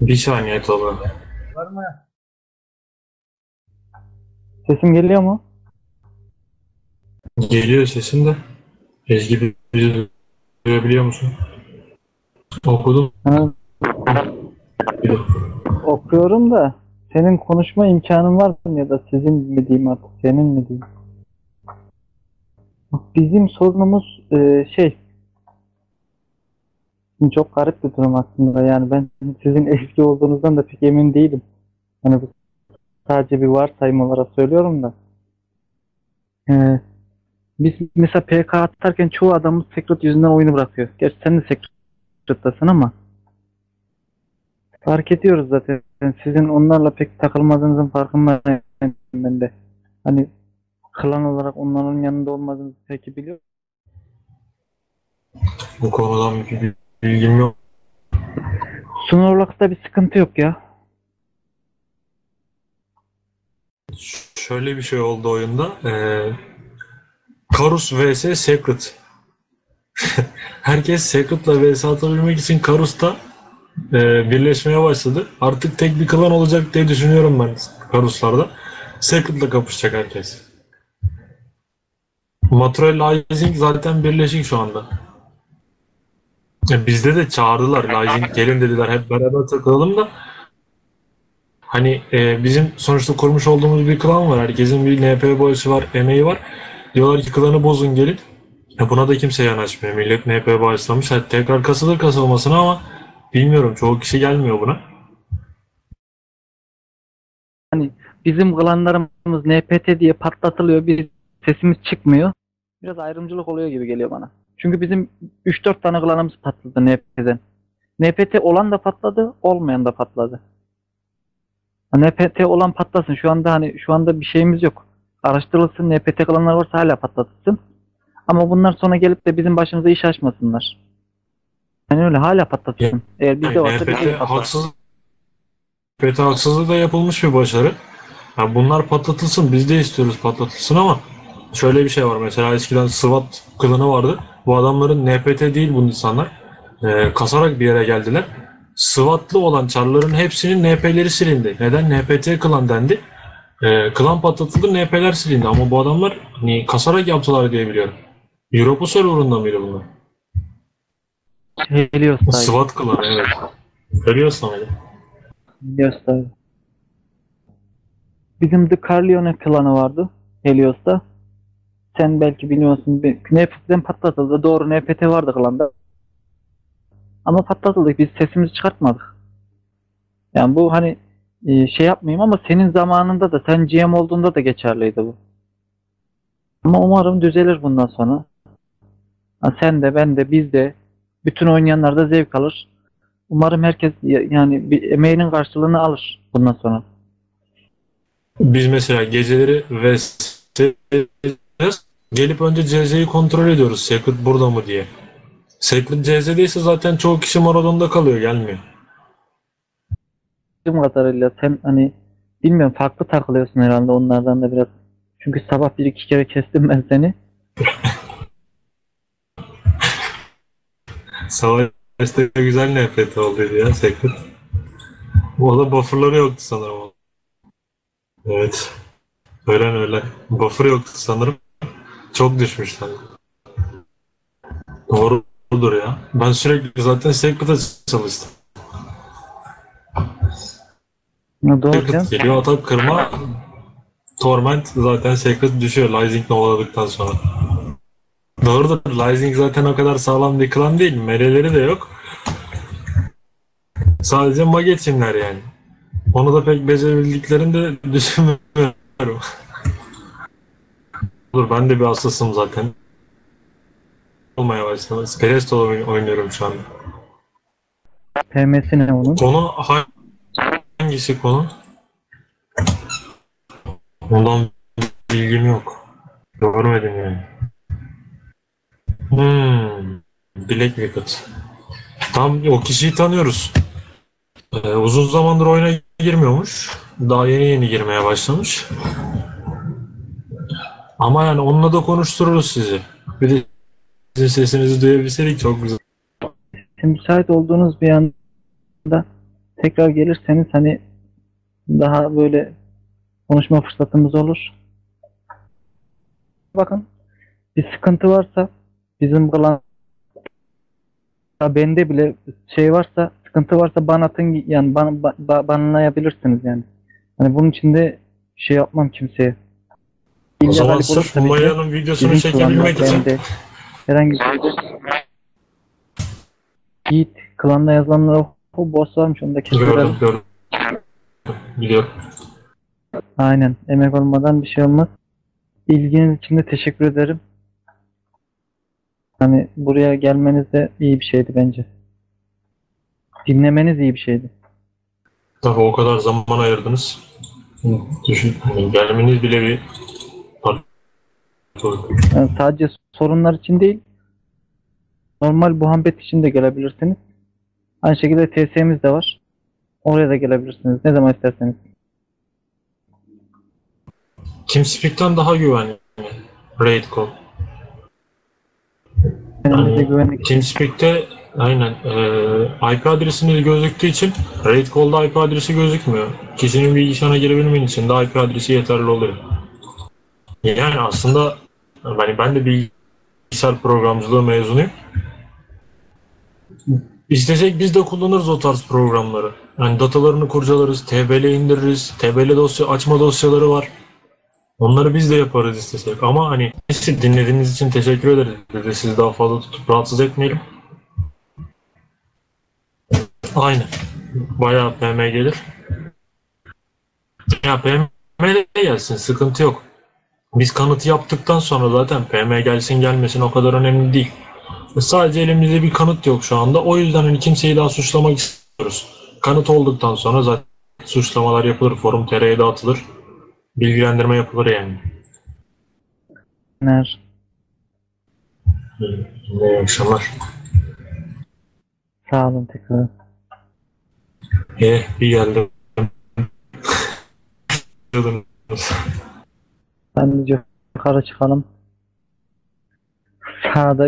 Bir saniye Tolga. Var mı? Sesim geliyor mu? Geliyor sesin de. Ezgi bizi duyabiliyor musun? Okudum. Ha, okuyorum da senin konuşma imkanın var mı ya da sizin mi diyeyim artık senin mi diyeyim? Bizim sorunumuz e, şey çok garip bir durum aslında yani ben sizin eski olduğunuzdan da pek emin değilim. Hani bu sadece bir varsayım olarak söylüyorum da. Ee, biz mesela PK atarken çoğu adamımız Secret yüzünden oyunu bırakıyor. Gerçi sen de Secret'tasın ama fark ediyoruz zaten. Sizin onlarla pek takılmadığınızın farkındayım ben de. Hani klan olarak onların yanında olmadığınızı peki biliyor Bu konudan bir bilgim yok. Snorlax'ta bir sıkıntı yok ya. Şöyle bir şey oldu oyunda. Ee, Karus vs Secret. Herkes Secret'la vs atabilmek için Karus'ta e, birleşmeye başladı. Artık tek bir klan olacak diye düşünüyorum ben Karus'larda. Secret'la kapışacak herkes. Matroil Rising zaten birleşik şu anda. Bizde de çağırdılar. Rising gelin dediler. Hep beraber takılalım da Hani e, bizim sonuçta kurmuş olduğumuz bir klan var. Herkesin bir NP boyası var, emeği var. Diyorlar ki klanı bozun gelin. E, buna da kimse yanaşmıyor. Millet NP bağışlamış. Hadi tekrar kasılır kasılmasına ama bilmiyorum. Çoğu kişi gelmiyor buna. Bizim klanlarımız NPT diye patlatılıyor. Bir sesimiz çıkmıyor. Biraz ayrımcılık oluyor gibi geliyor bana. Çünkü bizim 3-4 tane klanımız patladı NPT'den. NPT olan da patladı, olmayan da patladı. NPT olan patlasın. Şu anda hani şu anda bir şeyimiz yok. Araştırılsın. NPT klanlar varsa hala patlatılsın. Ama bunlar sonra gelip de bizim başımıza iş açmasınlar. Yani öyle hala patlatsın. Eğer bizde varsa NPT haksız NPT haksızlığı da yapılmış bir başarı. Yani bunlar patlatılsın. Biz de istiyoruz patlatılsın ama şöyle bir şey var. Mesela eskiden SWAT klanı vardı. Bu adamların NPT değil bu insanlar. Ee, kasarak bir yere geldiler. SWAT'lı olan çarların hepsinin NP'leri silindi. Neden? NPT klan dendi. Ee, klan patlatıldı, NP'ler silindi. Ama bu adamlar hani kasarak yaptılar diye biliyorum. Europa serverında mıydı bunlar? Helios. SWAT klanı evet. Görüyorsun öyle. Helios'ta. Bizim The Carleone klanı vardı Helios'ta. Sen belki biliyorsun. NPT'den patlatıldı. Doğru NPT vardı klanda. Ama patlatıldık. Biz sesimizi çıkartmadık. Yani bu hani e, şey yapmayayım ama senin zamanında da sen GM olduğunda da geçerliydi bu. Ama umarım düzelir bundan sonra. Ha, sen de ben de biz de bütün oynayanlar da zevk alır. Umarım herkes ya- yani bir emeğinin karşılığını alır bundan sonra. Biz mesela geceleri ve gelip önce CZ'yi kontrol ediyoruz. Secret burada mı diye. Secret CZ'deyse zaten çoğu kişi Maradon'da kalıyor, gelmiyor. Bildiğim kadarıyla sen hani bilmiyorum farklı takılıyorsun herhalde onlardan da biraz. Çünkü sabah bir iki kere kestim ben seni. Savaşta güzel NFT olduydu ya Secret. O da buffer'ları yoktu sanırım. Evet. Öyle öyle. Buffer yoktu sanırım. Çok düşmüşler. Doğrudur ya. Ben sürekli zaten Secret'a çalıştım. Ne doğru canım. geliyor atak kırma Torment zaten Secret düşüyor Rising novaladıktan sonra. Doğrudur. Rising zaten o kadar sağlam bir klan değil. Meleleri de yok. Sadece Magetinler yani. Onu da pek becerebildiklerini de düşünmüyorum. Dur ben de bir hassasım zaten. Olmaya başladı. Perestol oyn- oynuyorum şu anda. PM'si ne onun? Konu ha- hangisi konu? Ondan bilgim yok. Görmedim yani. Hmm. Black Wicked. Tam o kişiyi tanıyoruz. Ee, uzun zamandır oyuna girmiyormuş. Daha yeni yeni girmeye başlamış. Ama yani onunla da konuştururuz sizi. Bir de sizin sesinizi duyabilseydik çok güzel. Şimdi müsait olduğunuz bir anda tekrar gelirseniz hani daha böyle konuşma fırsatımız olur. Bakın bir sıkıntı varsa bizim klan ya bende bile şey varsa sıkıntı varsa bana atın yani bana ba, ba- banlayabilirsiniz yani. Hani bunun için de şey yapmam kimseye. O zaman sırf ki. Umayya'nın videosunu çekebilmek için bende herhangi bir Yiğit klanla yazılanlara o boss varmış onu da keserim. gördüm gördüm. Biliyorum. Aynen. Emek olmadan bir şey olmaz. İlginiz için de teşekkür ederim. Hani buraya gelmeniz de iyi bir şeydi bence. Dinlemeniz iyi bir şeydi. Tabii o kadar zaman ayırdınız. Düşün, hani gelmeniz bile bir Yani sadece sorunlar için değil, normal muhabbet için de gelebilirsiniz. Aynı şekilde TS'miz de var. Oraya da gelebilirsiniz. Ne zaman isterseniz. TeamSpeak'ten daha güvenli. Raid call. Yani. TeamSpeak'te aynen eee IP adresiniz gözüktüğü için Raid call'da IP adresi gözükmüyor. Kişinin bilgisayarına girebilmen için de IP adresi yeterli oluyor. Yani aslında hani ben de bilgisayar programcılığı mezunuyum. İstesek biz de kullanırız o tarz programları. Yani datalarını kurcalarız, TBL indiririz, TBL dosya açma dosyaları var. Onları biz de yaparız istesek. Ama hani neyse, dinlediğiniz için teşekkür ederiz. Biz de sizi daha fazla tutup rahatsız etmeyelim. Aynen. Bayağı PM gelir. Ya PM de gelsin sıkıntı yok. Biz kanıtı yaptıktan sonra zaten PM gelsin gelmesin o kadar önemli değil. Sadece elimizde bir kanıt yok şu anda. O yüzden hani kimseyi daha suçlamak istiyoruz. Kanıt olduktan sonra zaten suçlamalar yapılır, forum TR'ye dağıtılır. Bilgilendirme yapılır yani. Ner. İyi akşamlar. Sağ olun tekrar. Eh bir geldim. Ben de yukarı çıkalım. Sağda